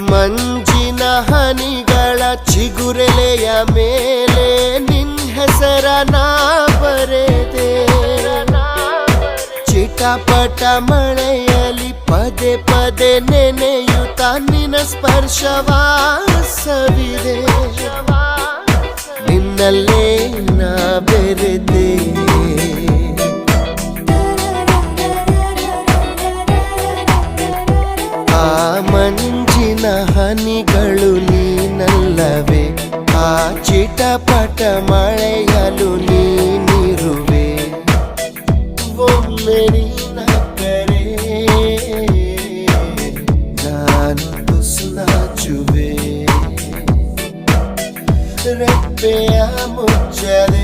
ಮಂಜಿನ ಹನಿಗಳ ಚಿಗುರೆಲೆಯ ಮೇಲೆ ನಿನ್ನ ಹೆಸರ ನಾ ಬರೆದೆ. ಚಿಟಪಟ ಮಳೆಯಲ್ಲಿ ಪದೇ ಪದೇ ನೆನೆಯುತ್ತ ನಿನ್ನ ಸ್ಪರ್ಶವಾಸವಿದೆ ನಿನ್ನಲ್ಲೇ ನಾ ಬೆರೆದೆ. ನೀನಲ್ಲವೇ ಆ ಚಿಟಪಟ ಮಳೆಯಲು ನೀನಿರುವೆ ಒಮ್ಮೆ ನೀನಕ್ಕರೆ ನಾನು ತುಸು ನಾಚುವೆ ರೆಪ್ಪೆಯ ಮುಚ್ಚದೆ